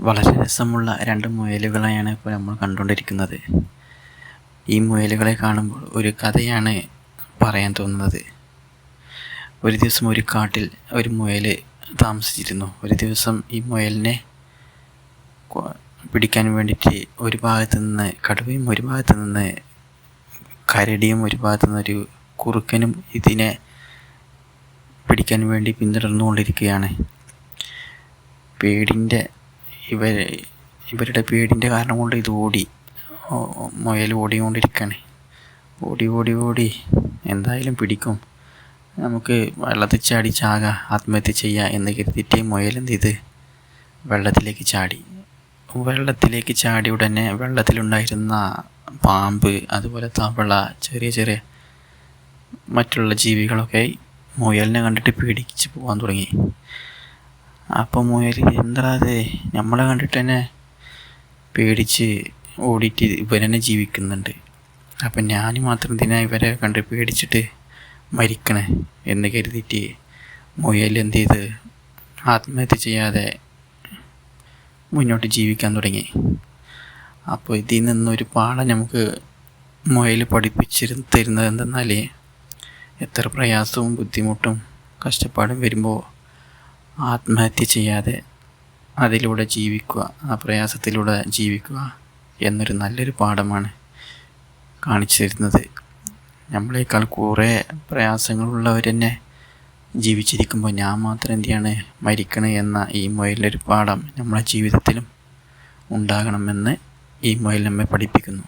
വളരെ രസമുള്ള രണ്ട് മുയലുകളെയാണ് ഇപ്പോൾ നമ്മൾ കണ്ടുകൊണ്ടിരിക്കുന്നത്. ഈ മുയലുകളെ കാണുമ്പോൾ ഒരു കഥയാണ് പറയാൻ തോന്നുന്നത്. ഒരു ദിവസം ഒരു കാട്ടിൽ ഒരു മുയൽ താമസിച്ചിരുന്നു. ഒരു ദിവസം ഈ മുയലിനെ പിടിക്കാൻ വേണ്ടിയിട്ട് ഒരു ഭാഗത്ത് നിന്ന് കടുവയും ഒരു ഭാഗത്ത് നിന്ന് കരടിയും ഒരു ഭാഗത്ത് നിന്ന് ഒരു കുറുക്കനും ഇതിനെ പിടിക്കാൻ വേണ്ടി പിന്തുടർന്നുകൊണ്ടിരിക്കുകയാണ്. പേടിന്റെ ഇവർ ഇവരുടെ പേടിന്റെ കാരണം കൊണ്ട് ഇത് ഓടി. മുയൽ ഓടിക്കൊണ്ടിരിക്കുകയാണ് ഓടി ഓടി ഓടി. എന്തായാലും പിടിക്കും. നമുക്ക് വെള്ളത്തിൽ ചാടി ചാക ആത്മഹത്യ ചെയ്യുക എന്ന് കരുതിയിട്ട് മുയൽ എന്ത് ചെയ്ത്? വെള്ളത്തിലേക്ക് ചാടി. വെള്ളത്തിലേക്ക് ചാടി ഉടനെ വെള്ളത്തിലുണ്ടായിരുന്ന പാമ്പ് അതുപോലെ തവള ചെറിയ ചെറിയ മറ്റുള്ള ജീവികളൊക്കെ മുയലിനെ കണ്ടിട്ട് പേടിച്ച് പോകാൻ തുടങ്ങി. അപ്പോൾ മുയൽ എന്താ അത് നമ്മളെ കണ്ടിട്ട് തന്നെ പേടിച്ച് ഓടിയിട്ട് ഇവരെന്നെ ജീവിക്കുന്നുണ്ട്. അപ്പം ഞാൻ മാത്രം ഇതിനാ ഇവരെ കണ്ട് പേടിച്ചിട്ട് മരിക്കണേ എന്ന് കരുതിയിട്ട് മൊയൽ എന്ത് ചെയ്ത്? ആത്മഹത്യ ചെയ്യാതെ മുന്നോട്ട് ജീവിക്കാൻ തുടങ്ങി. അപ്പോൾ ഇതിൽ നിന്നൊരു പാഠം നമുക്ക് മുയൽ പഠിപ്പിച്ചിരു തരുന്നത് എന്തെന്നാൽ എത്ര പ്രയാസവും ബുദ്ധിമുട്ടും കഷ്ടപ്പാടും വരുമ്പോൾ ആത്മഹത്യ ചെയ്യാതെ അതിലൂടെ ജീവിക്കുക ആ പ്രയാസത്തിലൂടെ ജീവിക്കുക എന്നൊരു നല്ലൊരു പാഠമാണ് കാണിച്ചു തരുന്നത്. നമ്മളേക്കാൾ കുറേ പ്രയാസങ്ങളുള്ളവർ തന്നെ ജീവിച്ചിരിക്കുമ്പോൾ ഞാൻ മാത്രം എന്തിയാണ് മരിക്കണേ എന്ന ഈ മൊയിലൊരു പാഠം നമ്മളെ ജീവിതത്തിലും ഉണ്ടാകണമെന്ന് ഈ മൊയിൽ നമ്മെ പഠിപ്പിക്കുന്നു.